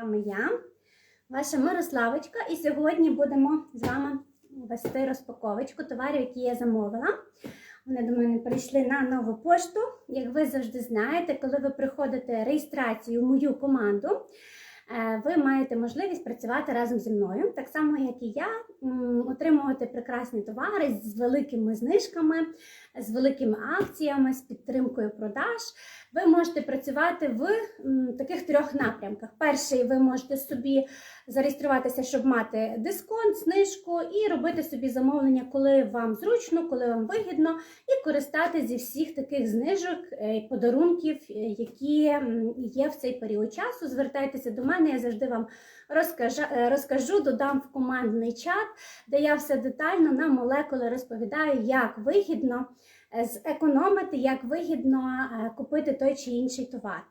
вами я, ваша Мирославочка, і сьогодні будемо з вами вести розпаковочку товарів, які я замовила. Вони до мене прийшли на нову пошту. Як ви завжди знаєте, коли ви приходите реєстрацію в мою команду, е, ви маєте можливість працювати разом зі мною, так само, як і я, отримувати прекрасні товари з великими знижками, з великими акціями, з підтримкою продаж. Ви можете працювати в таких трьох напрямках. Перший, ви можете собі зареєструватися, щоб мати дисконт, знижку і робити собі замовлення, коли вам зручно, коли вам вигідно, і користатися зі всіх таких знижок, е, подарунків, е, які є в цей період часу. Звертайтеся до мене, я завжди вам розкажу, розкажу додам в командний чат, де я все детально на молекули розповідаю, як вигідно зекономити, як вигідно е, купити той чи інший товар.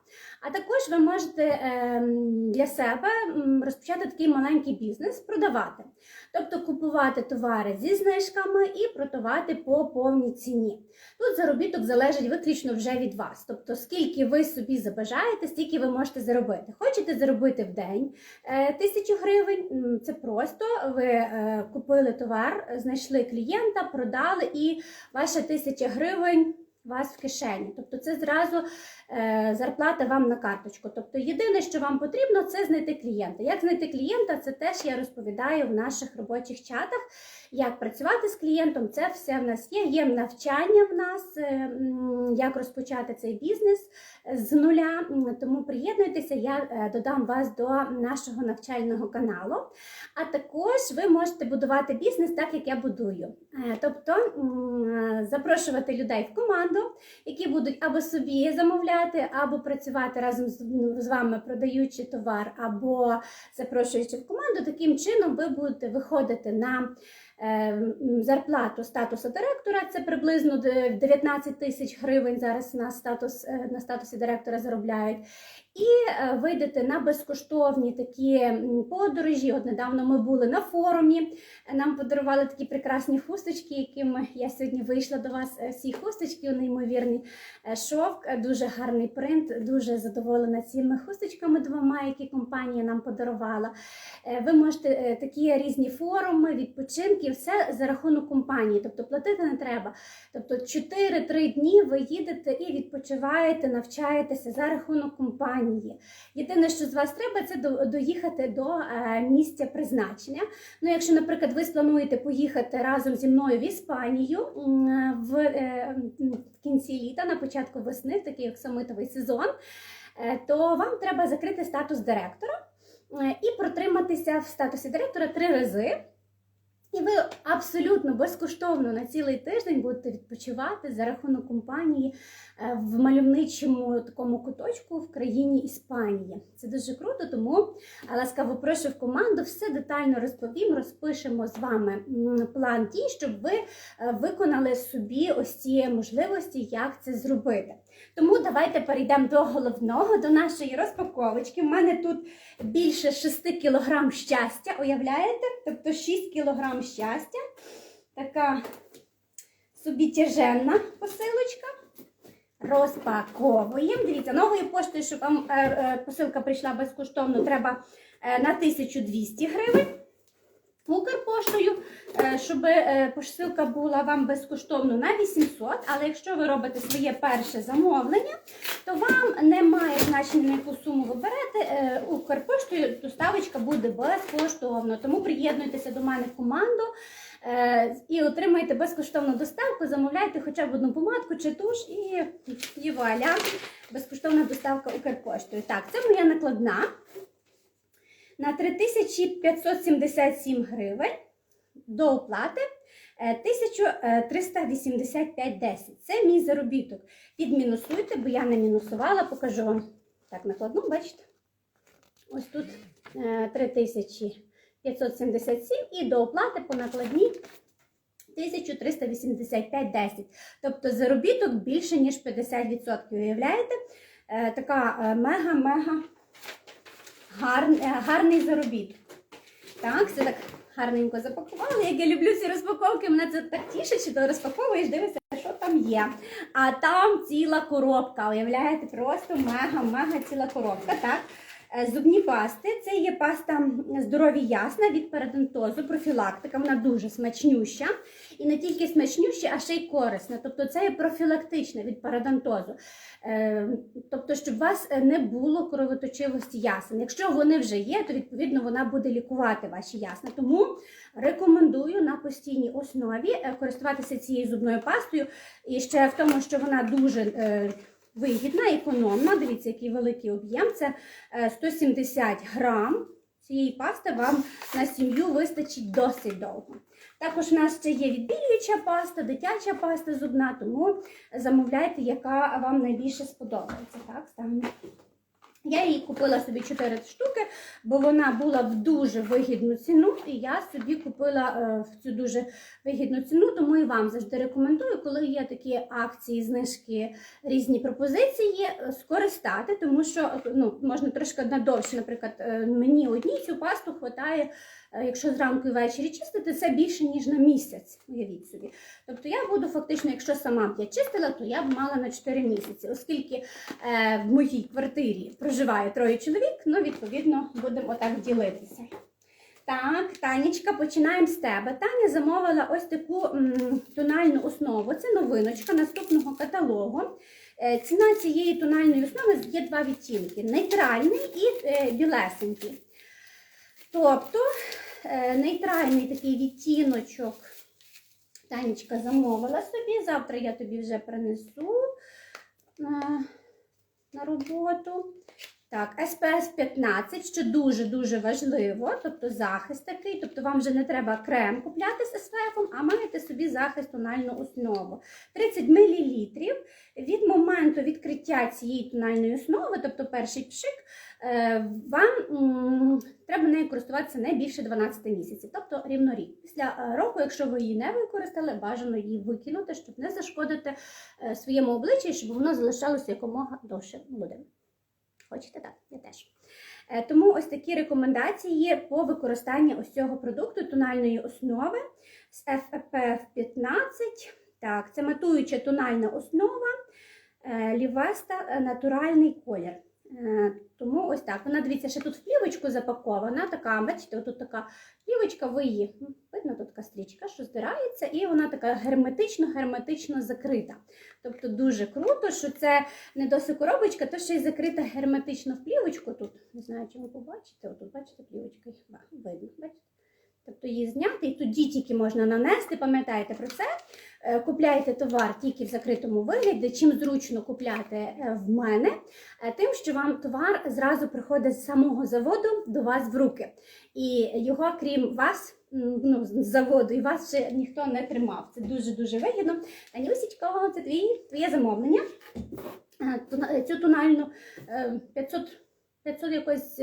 А також ви можете ем, для себе розпочати такий маленький бізнес, продавати. Тобто купувати товари зі знижками і продавати по повній ціні. Тут заробіток залежить виключно вже від вас. Тобто, скільки ви собі забажаєте, стільки ви можете заробити. Хочете заробити в день е, тисячу гривень, це просто. Ви е, купили товар, знайшли клієнта, продали, і ваша тисяча гривень у вас в кишені. Тобто це зразу зарплата вам на карточку. Тобто єдине, що вам потрібно, це знайти клієнта. Як знайти клієнта, це теж я розповідаю в наших робочих чатах. Як працювати з клієнтом, це все в нас є. Є навчання в нас, е, як розпочати цей бізнес з нуля. Тому приєднуйтеся, я е, додам вас до нашого навчального каналу. А також ви можете будувати бізнес так, як я будую. Е, Тобто запрошувати людей в команду, які будуть або собі замовляти, або працювати разом з з вами, продаючи товар, або запрошуючи в команду. Таким чином ви будете виходити на е, зарплату статусу директора. Це приблизно 19 тисяч гривень зараз на статус е, на статусі директора заробляють. І е, вийдете на безкоштовні такі подорожі. От недавно ми були на форумі. Нам подарували такі прекрасні хусточки, якими я сьогодні вийшла до вас. е, Всі хусточки, неймовірний е, шовк, дуже гарний принт. Дуже задоволена цими хусточками двома, які компанія нам подарувала. Ви можете такі різні форуми, відпочинки, все за рахунок компанії, тобто платити не треба. Тобто 4-3 дні ви їдете і відпочиваєте, навчаєтеся за рахунок компанії. Єдине, що з вас треба, це доїхати до е, місця призначення. Ну, якщо, наприклад, ви сплануєте поїхати разом зі мною в Іспанію в, е, в кінці літа, на початку весни, в такий оксамитовий сезон, е, то вам треба закрити статус директора і протриматися в статусі директора три рази. І ви абсолютно безкоштовно на цілий тиждень будете відпочивати за рахунок компанії е, в мальовничому такому куточку в країні Іспанії. Це дуже круто, тому е, ласкаво прошу в команду, все детально розповім, розпишемо з вами план дій, щоб ви е, виконали собі ось ці можливості, як це зробити. Тому давайте перейдемо до головного, до нашої розпаковочки. У мене тут більше 6 кг щастя, уявляєте? Тобто 6 кг щастя. Така собі тяженна посилочка. Розпаковуємо. Дивіться, новою поштою, щоб вам е, е, посилка прийшла безкоштовно, треба е, на 1200 гривень. Укрпоштою, щоб е, посилка була вам безкоштовно на 800, але якщо ви робите своє перше замовлення, то вам немає значення, на яку суму ви берете. е, Укрпоштою доставочка буде безкоштовно. Тому приєднуйтеся до мене в команду е, і отримайте безкоштовну доставку, замовляйте хоча б одну помадку чи туш і, і вуаля, безкоштовна доставка Укрпоштою. Так, це моя накладна на 3577 гривень до оплати е, 1385,10. Це мій заробіток. Підмінусуйте, бо я не мінусувала, покажу вам. Так, накладну, бачите? Ось тут е, 3577 і до оплати по накладній 1385,10. Тобто заробіток більше, ніж 50%. Уявляєте? Е, Така е, мега-мега гарний, заробіток. Так, все так гарненько запакували. Як я люблю ці розпаковки, мене це так тішить, що ти розпаковуєш, дивишся, що там є. А там ціла коробка. Уявляєте, просто мега-мега ціла коробка. Так, Зубні пасти це є паста здорові ясна від парадонтозу, профілактика. Вона дуже смачнюща. І не тільки смачнюща, а ще й корисна. Тобто це є профілактична від парадонтозу. Е, Тобто, щоб у вас е, не було кровоточивості ясен. Якщо вони вже є, то відповідно вона буде лікувати ваші ясна. Тому рекомендую на постійній основі е, користуватися цією зубною пастою. І ще в тому, що вона дуже е, вигідна, економна. Дивіться, який великий об'єм. Це е, 170 грам. Цієї пасти вам на сім'ю вистачить досить довго. Також у нас ще є відбілююча паста, дитяча паста зубна, тому замовляйте, яка вам найбільше сподобається. Так, ставимо. Я її купила собі 4 штуки, бо вона була в дуже вигідну ціну, і я собі купила е, в цю дуже вигідну ціну, тому і вам завжди рекомендую, коли є такі акції, знижки, різні пропозиції, е, скористати, тому що ну, можна трошки надовше, наприклад, е, мені одній цю пасту е, якщо зранку і ввечері чистити, це більше, ніж на місяць, уявіть собі. Тобто я буду фактично, якщо сама б я чистила, то я б мала на 4 місяці, оскільки е, в моїй квартирі проживає троє чоловік, ну відповідно будемо так ділитися. Так, Танечка, починаємо з тебе. Таня замовила ось таку м, тональну основу. Це новиночка наступного каталогу. Е, ціна цієї тональної основи є два відтінки: нейтральний і е, білесенький. Тобто е, нейтральний такий відтіночок Танечка замовила собі. Завтра я тобі вже принесу на, на роботу. Так, SPS 15, що дуже-дуже важливо, тобто захист такий, тобто вам вже не треба крем купляти з SPF, а маєте собі захист тональну основу. 30 мл. Від моменту відкриття цієї тональної основи, тобто перший пшик, е, вам треба нею користуватися не більше 12 місяців, тобто рівно рік. Після е, року, якщо ви її не використали, бажано її викинути, щоб не зашкодити е, своєму обличчю, щоб воно залишалося якомога довше молодим. Хочете так? Я теж. Е, Тому ось такі рекомендації по використанню ось цього продукту тональної основи з FPF 15. Так, це матуюча тональна основа, е, лівеста, е, натуральний колір. Е, Тому ось так. Вона, дивіться, ще тут в плівочку запакована, така, бачите, тут така плівочка, ви її, видно, тут така стрічка, що здирається, і вона така герметично-герметично закрита. Тобто дуже круто, що це не досить коробочка, то ще й закрита герметично в плівочку тут. Не знаю, чи ви побачите. Отут, бачите, плівочка видно, бачите? Тобто її зняти і тоді тільки можна нанести, пам'ятайте про це. Е, Купляйте товар тільки в закритому вигляді. Чим зручно купляти е, в мене, Е, тим, що вам товар зразу приходить з самого заводу до вас в руки. І його, крім вас, ну, з заводу, і вас ще ніхто не тримав. Це дуже-дуже вигідно. Танюсічко, це твій, твоє замовлення. Цю тональну е, 500, 500 якось.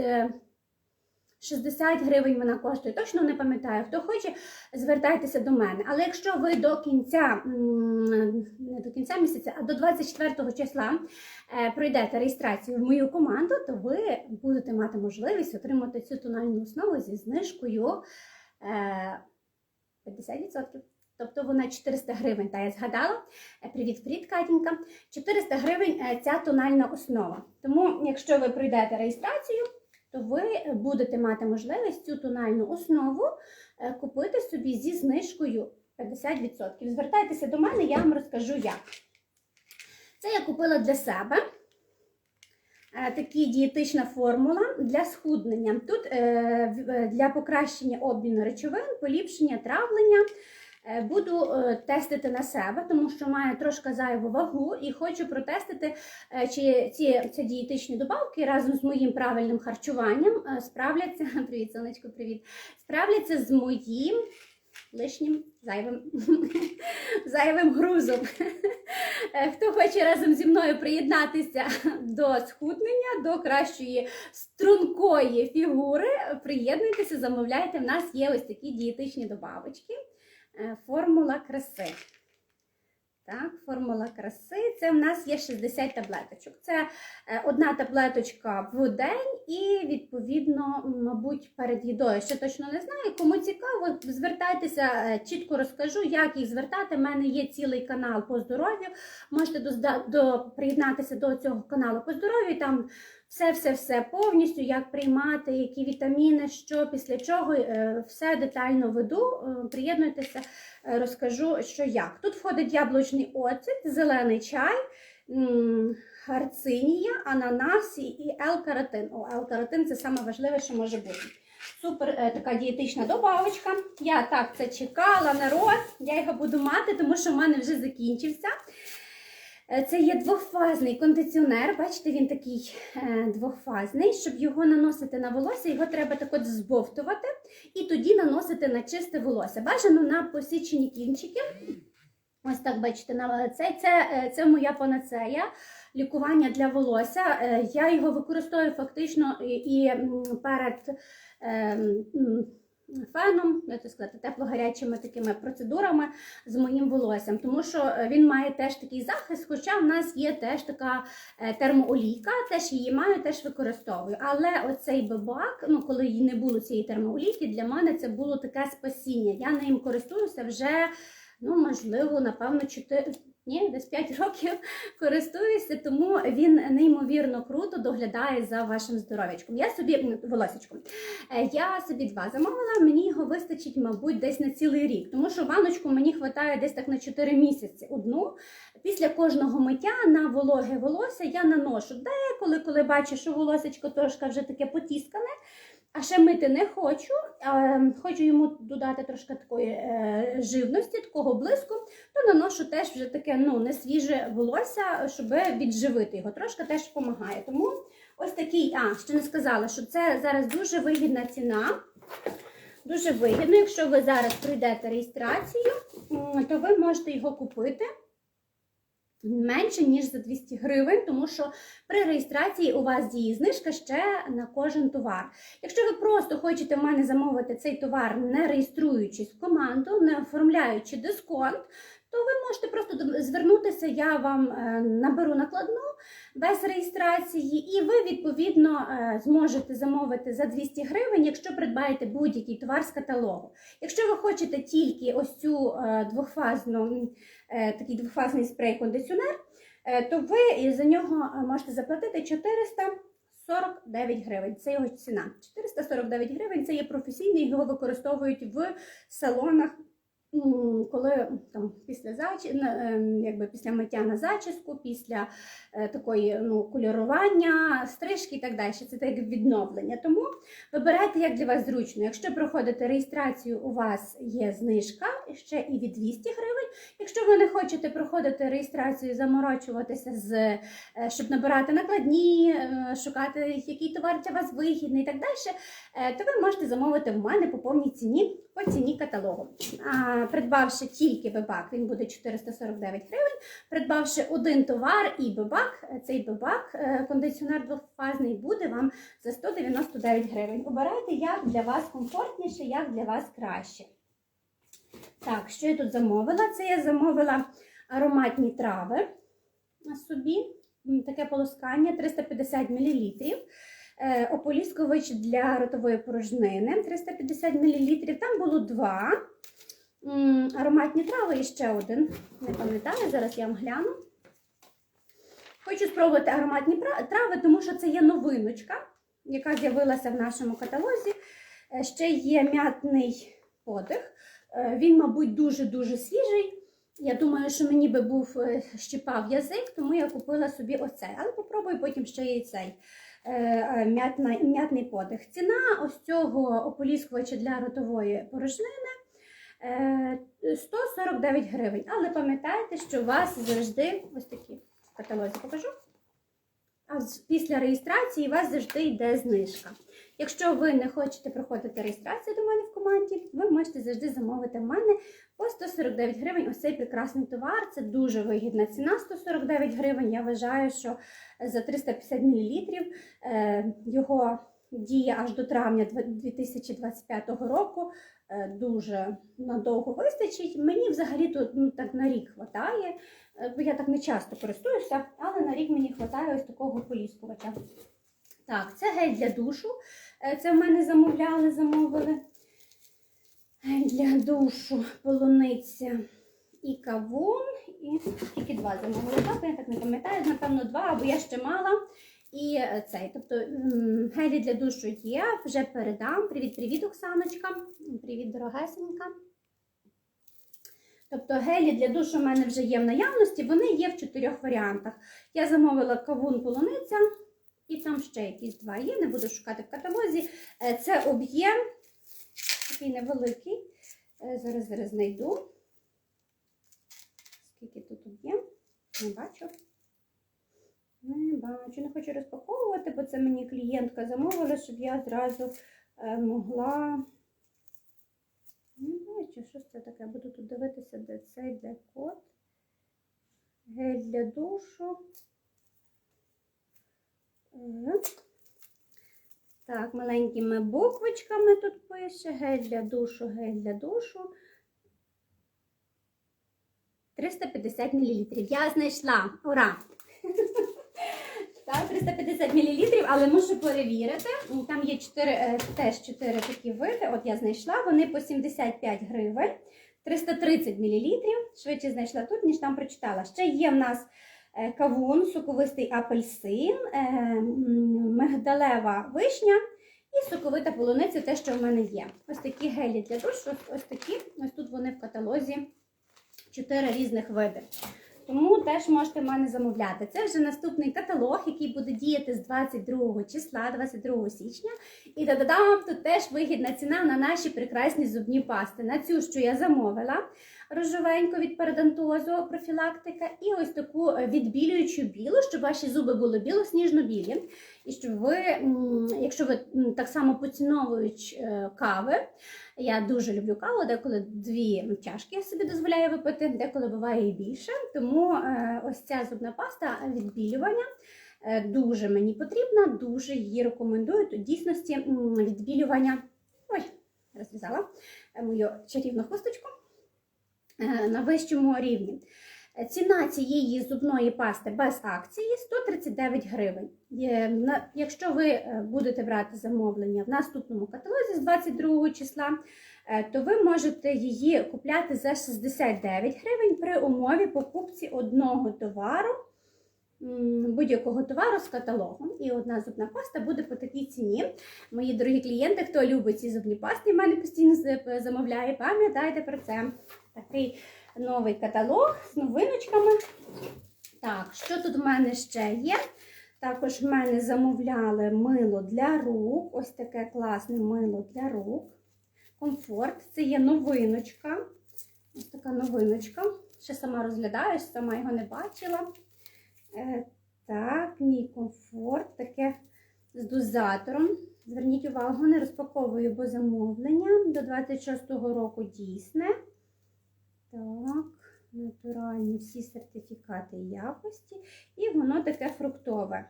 Е, 60 гривень вона коштує, точно не пам'ятаю. Хто хоче, звертайтеся до мене. Але якщо ви до кінця, не до кінця місяця, а до 24 числа е, пройдете реєстрацію в мою команду, то ви будете мати можливість отримати цю тональну основу зі знижкою е, 50%. Тобто вона 400 гривень, та я згадала. Е, Привіт, привіт, Катінька. 400 гривень е, ця тональна основа. Тому, якщо ви пройдете реєстрацію, то ви будете мати можливість цю тональну основу е, купити собі зі знижкою 50%. Звертайтеся до мене, я вам розкажу як. Це я купила для себе. Е, Такі дієтична формула для схуднення. Тут е, для покращення обміну речовин, поліпшення травлення. Е, Буду е, тестити на себе, тому що маю трошки зайву вагу і хочу протестити, е, чи ці, ці дієтичні добавки разом з моїм правильним харчуванням справляться. Привіт, сонечко, привіт! Справляться з моїм лишнім зайвим, зайвим грузом. Хто хоче разом зі мною приєднатися до схуднення, до кращої стрункої фігури, приєднуйтеся, замовляйте. В нас є ось такі дієтичні добавочки. Е, Формула краси. Так, формула краси. Це в нас є 60 таблеточок. Це е, одна таблеточка в день і, відповідно, мабуть, перед їдою. Ще точно не знаю. Кому цікаво, звертайтеся, е, чітко розкажу, як їх звертати. У мене є цілий канал по здоров'ю. Можете до, до, приєднатися до цього каналу по здоров'ю. Там Все-все-все повністю, як приймати, які вітаміни, що після чого, е, все детально веду. Е, Приєднуйтеся, е, розкажу, що як. Тут входить яблучний оцет, зелений чай, гарцинія, ананас і- L-каротин. О, L-каротин це саме важливе, що може бути. Супер така дієтична добавочка. Я так це чекала, народ. Я його буду мати, тому що в мене вже закінчився. Е, Це є двохфазний кондиціонер. Бачите, він такий е, двохфазний. Щоб його наносити на волосся, його треба так от збовтувати і тоді наносити на чисте волосся. Бажано на посічені кінчики. Ось так бачите, на це, це, е, це моя панацея. Лікування для волосся. Я його використовую фактично і, перед феном, це сказати, тепло-гарячими такими процедурами з моїм волоссям, тому що е, він має теж такий захист, хоча в нас є теж така е, термоолійка, теж її маю, теж використовую. Але оцей бабак, ну коли не було цієї термоолійки, для мене це було таке спасіння. Я ним користуюся вже, ну можливо, напевно, 4, ні, десь 5 років користуюся, тому він неймовірно круто доглядає за вашим здоров'ячком. Я собі волосечком. Е, Я собі два замовила, мені його вистачить, мабуть, десь на цілий рік, тому що ваночку мені вистачає десь так на 4 місяці. Одну. Після кожного миття на вологе волосся я наношу деколи, коли бачу, що волосечко трошки вже таке потіскане. А ще мити не хочу. е, Хочу йому додати трошки такої е, живності, такого блиску, то наношу теж вже таке ну, не свіже волосся, щоб відживити його. Трошки теж допомагає. Тому ось такий, а ще не сказала, що це зараз дуже вигідна ціна. Дуже вигідно, якщо ви зараз пройдете реєстрацію, то ви можете його купити менше, ніж за 200 гривень, тому що при реєстрації у вас діє знижка ще на кожен товар. Якщо ви просто хочете в мене замовити цей товар, не реєструючись в команду, не оформляючи дисконт, то ви можете просто звернутися, я вам е, наберу накладну без реєстрації, і ви відповідно е, зможете замовити за 200 гривень, якщо придбаєте будь-який товар з каталогу. Якщо ви хочете тільки ось цю е, двохфазну, такий двохфазний спрей-кондиціонер, то ви за нього можете заплатити 449 гривень. Це його ціна. 449 гривень це є професійний, його використовують в салонах. Коли там після зачі... на- ем, якби після миття на зачіску, після такої ну, кольорування, стрижки і так далі. Це так відновлення. Тому вибирайте, як для вас зручно. Якщо проходите реєстрацію, у вас є знижка ще і від 200 гривень. Якщо ви не хочете проходити реєстрацію, заморочуватися з е, щоб набирати накладні, е, шукати, який товар для вас вигідний і так далі, е, то ви можете замовити в мене по повній ціні по ціні каталогу. А, придбавши тільки бебак, він буде 449 гривень. Придбавши один товар і бебак, е, цей бебак, е, кондиціонер двохфазний, буде вам за 199 гривень. Обирайте, як для вас комфортніше, як для вас краще. Так, що я тут замовила? Це я замовила ароматні трави на собі. Таке полоскання 350 мл. Е, Ополіскувач для ротової порожнини 350 мл. Там було два. Ароматні трави і ще один. Не пам'ятаю, зараз я вам гляну. Хочу спробувати ароматні трави, тому що це є новиночка, яка з'явилася в нашому каталозі. Е, Ще є м'ятний подих. Е, Він, мабуть, дуже-дуже свіжий. Я думаю, що мені би був е, щипав язик, тому я купила собі оцей. Але попробую потім ще і цей м'ятний подих. Ціна ось цього ополіскувача для ротової порожнини е, 149 гривень. Але пам'ятайте, що у вас завжди ось такі каталозі покажу. А після реєстрації у вас завжди йде знижка. Якщо ви не хочете проходити реєстрацію до мене в команді, ви можете завжди замовити в мене по 149 гривень ось цей прекрасний товар. Це дуже вигідна ціна 149 гривень. Я вважаю, що за 350 мл його діє аж до травня 2025 року. Е, Дуже надовго вистачить. Мені взагалі тут ну, так на рік вистачає, я так не часто користуюся, але на рік мені вистачає ось такого поліскувача. Так, це гель для душу. Е, Це в мене замовляли, замовили. Гель для душу, полуниця і кавун. І тільки два замовили. Так, я так не пам'ятаю, напевно, два, або я ще мала. І е, цей, тобто гелі для душу є, вже передам. Привіт-привіт, Оксаночка. Привіт, дорогесенька. Тобто гелі для душу в мене вже є в наявності, вони є в чотирьох варіантах. Я замовила кавун полуниця, і там ще якісь два є, не буду шукати в каталозі. Е, Це об'єм такий невеликий. Е, Зараз зараз знайду. Скільки тут об'єм? Не бачу. Не бачу, не хочу розпаковувати, бо це мені клієнтка замовила, щоб я зразу е, могла. Не бачу, що ж це таке. Буду тут дивитися, де цей, де код. Гель для душу. Так, маленькими буквочками тут пише гель для душу, гель для душу. 350 мл. Я знайшла. Ура! Так, 350 мл, але мушу перевірити. Там є 4, е, теж 4 такі види. От я знайшла, вони по 75 гривень, 330 мл. Швидше знайшла тут, ніж там прочитала. Ще є в нас е, кавун, соковистий апельсин, е, мигдалева вишня і соковита полуниця, те, що в мене є. Ось такі гелі для душу, ось такі. Ось тут вони в каталозі. 4 різних види. Тому теж можете в мене замовляти. Це вже наступний каталог, який буде діяти з 22 числа, 22 січня. І додам тут теж вигідна ціна на наші прекрасні зубні пасти. На цю, що я замовила, рожовеньку від парадонтозу, профілактика, і ось таку е, відбілюючу білу, щоб ваші зуби були білосніжно-білі. І щоб ви, якщо ви так само поціновують е, кави, я дуже люблю каву, деколи дві чашки я собі дозволяю випити, деколи буває і більше. Тому е, ось ця зубна паста відбілювання дуже мені потрібна, дуже її рекомендую. Тут дійсності відбілювання. Ой, розв'язала мою чарівну хусточку на вищому рівні. Е, Ціна цієї зубної пасти без акції 139 гривень. Якщо ви е, будете брати замовлення в наступному каталозі з 22 числа, е, то ви можете її купляти за 69 гривень при умові покупці одного товару, будь-якого товару з каталогом. І одна зубна паста буде по такій ціні. Мої дорогі клієнти, хто любить ці зубні пасти, в мене постійно замовляє, пам'ятайте про це. Такий новий каталог з новиночками. Так, що тут в мене ще є? Також в мене замовляли мило для рук. Ось таке класне мило для рук. Комфорт. Це є новиночка. Ось така новиночка. Ще сама розглядаю, сама його не бачила. Е, так, мій комфорт. Таке з дозатором. Зверніть увагу, не розпаковую, бо замовлення. До 26-го року дійсне. Так, натуральні всі сертифікати якості. І воно таке фруктове.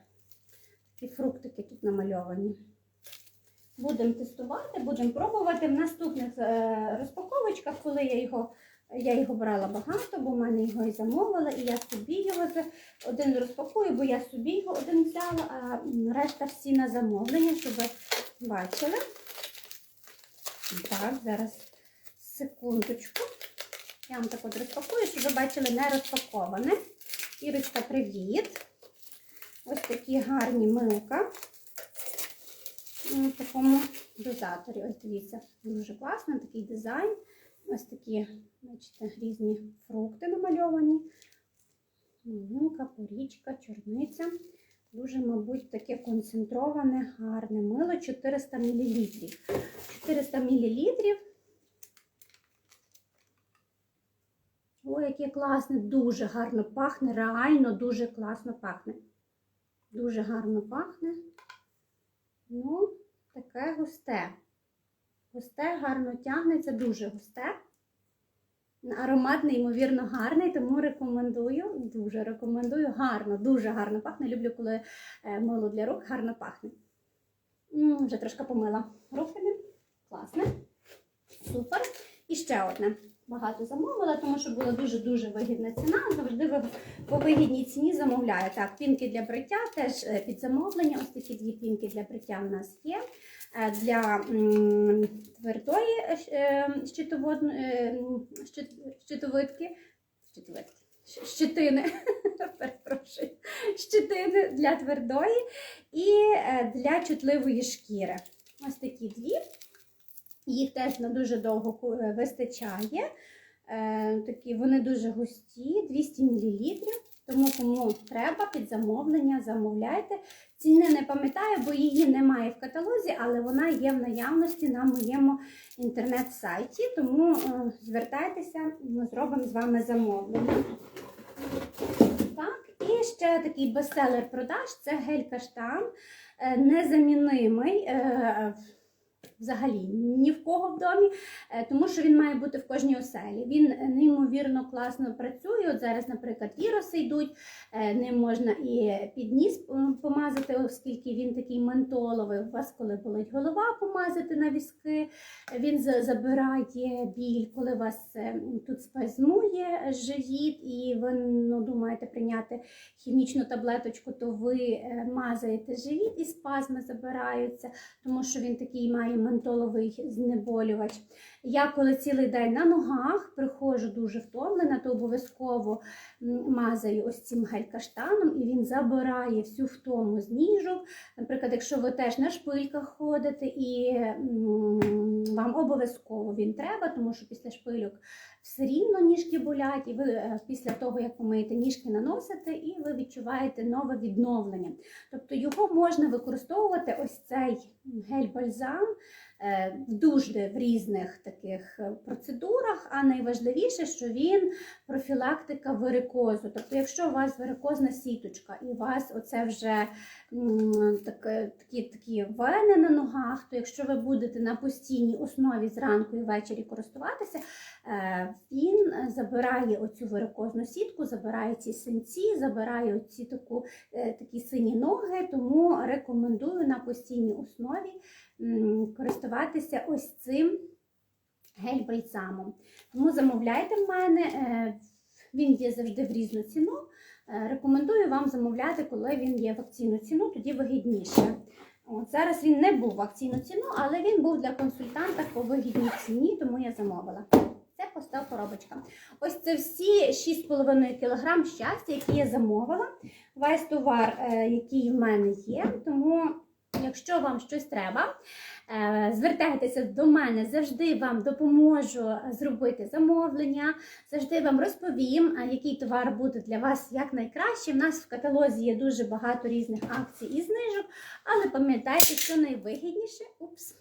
Такі фруктики тут намальовані. Будемо тестувати, будемо пробувати в наступних е, розпаковочках, коли я його, я його брала багато, бо в мене його і замовила, і я собі його один розпакую, бо я собі його один взяла, а решта всі на замовлення, щоб ви бачили. Так, зараз секундочку. Я вам так от розпакую, щоб ви бачили не розпаковане. Ірочка, привіт! Ось такі гарні милка. В такому дозаторі. Ось дивіться, дуже класно, такий дизайн. Ось такі, бачите, різні фрукти намальовані. Милка, порічка, чорниця. Дуже, мабуть, таке концентроване, гарне мило 400 мл. 400 мл. Ой, яке класне, дуже гарно пахне, реально дуже класно пахне. Дуже гарно пахне. Ну, таке густе. Густе, гарно тягнеться, дуже густе. Аромат неймовірно гарний, тому рекомендую, дуже рекомендую. Гарно, дуже гарно пахне. Люблю, коли е, мило для рук гарно пахне. М, вже трошки помила руками. Класне. Супер. І ще одне. Багато замовила, тому що була дуже-дуже вигідна ціна. Завжди по вигідній ціні замовляю. Так, пінки для бриття теж е, під замовлення. Ось такі дві пінки для бриття у нас є. Е, Для твердої е, е, щит- щитовидки. щитовидки. щ- щетини, перепрошую, щетини для твердої і для чутливої шкіри. Ось такі дві. Їх теж на дуже довго вистачає. Такі вони дуже густі, 200 мл. Тому кому треба під замовлення, замовляйте. Ціни не пам'ятаю, бо її немає в каталозі, але вона є в наявності на моєму інтернет-сайті. Тому е, звертайтеся, ми зробимо з вами замовлення. Так, і ще такий бестселер продаж це гель каштан, е, незамінимий. Взагалі ні в кого в домі, е, тому що він має бути в кожній оселі. Він неймовірно класно працює. От зараз, наприклад, віруси йдуть, е, ним можна і під ніс е, помазати, оскільки він такий ментоловий. У вас, коли болить голова, помазати на візки. Він забирає біль, коли вас е, тут спазмує живіт, і ви ну, думаєте прийняти хімічну таблеточку, то ви мазаєте живіт і спазми забираються, тому що він такий має ментоловий знеболювач. Я коли цілий день на ногах приходжу дуже втомлена, то обов'язково мазаю ось цим гель-каштаном, і він забирає всю втому з ніжок. Наприклад, якщо ви теж на шпильках ходите, і вам обов'язково він треба, тому що після шпильок все рівно ніжки болять, і ви е, після того, як помиєте ніжки, наносите, і ви відчуваєте нове відновлення. Тобто його можна використовувати ось цей гель-бальзам дуже в різних таких е, процедурах, а найважливіше, що він профілактика варикозу. Тобто, якщо у вас варикозна сіточка і у вас оце вже м, таке- такі, такі вени на ногах, то якщо ви будете на постійній основі зранку і ввечері користуватися, е, він забирає оцю варикозну сітку, забирає ці синці, забирає оці таку, е, такі сині ноги, тому рекомендую на постійній основі користуватися ось цим гель-бальзамом. Тому замовляйте в мене, е, він є завжди в різну ціну. Е, Рекомендую вам замовляти, коли він є в акційну ціну, тоді вигідніше. От, зараз він не був в акційну ціну, але він був для консультанта по вигідній ціні, тому я замовила. Це пуста коробочка. Ось це всі 6,5 кг щастя, які я замовила. Весь товар, е, який в мене є. Тому, якщо вам щось треба, е, звертайтеся до мене, завжди вам допоможу зробити замовлення, завжди вам розповім, е, який товар буде для вас якнайкраще. У нас в каталозі є дуже багато різних акцій і знижок, але пам'ятайте, що найвигідніше упс,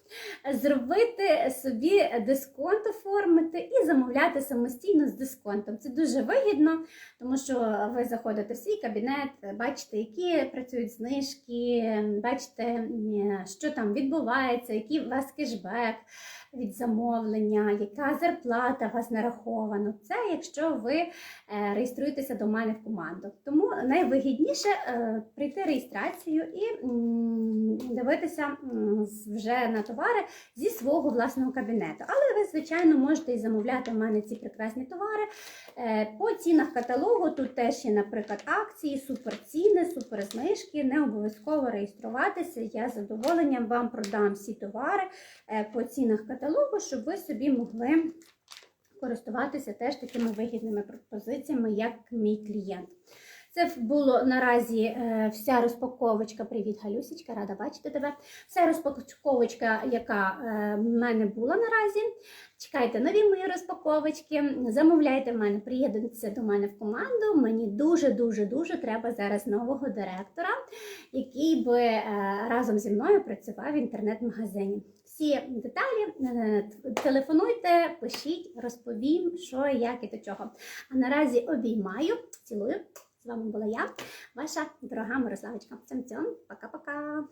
зробити собі дисконт оформити і замовляти самостійно з дисконтом. Це дуже вигідно, тому що ви заходите в свій кабінет, бачите, які працюють знижки, бачите, що там відбувається, який у вас кешбек від замовлення, яка зарплата у вас нарахована. Це якщо ви е, реєструєтеся до мене в команду. Тому найвигідніше е, прийти реєстрацію і дивитися вже на товари зі свого власного кабінету. Але ви, звичайно, можете і замовляти в мене ці прекрасні товари. Е, По цінах каталогу тут теж є, наприклад, акції, суперціни, суперзнижки. Не обов'язково реєструватися. Я з задоволенням вам продам всі товари по цінах каталогу, щоб ви собі могли користуватися теж такими вигідними пропозиціями, як мій клієнт. Це було наразі е, вся розпаковочка. Привіт, Галюсечка, рада бачити тебе. Вся розпаковочка, яка е, в мене була наразі. Чекайте нові мої розпаковочки. Замовляйте в мене, приєднуйтеся до мене в команду. Мені дуже дуже дуже треба зараз нового директора, який би е, разом зі мною працював в інтернет-магазині. Всі деталі е, телефонуйте, пишіть, розповім, що, як і до чого. А наразі обіймаю, цілую. З вами була я, ваша дорога Мирославочка. Цьом-цьом, пока-пока.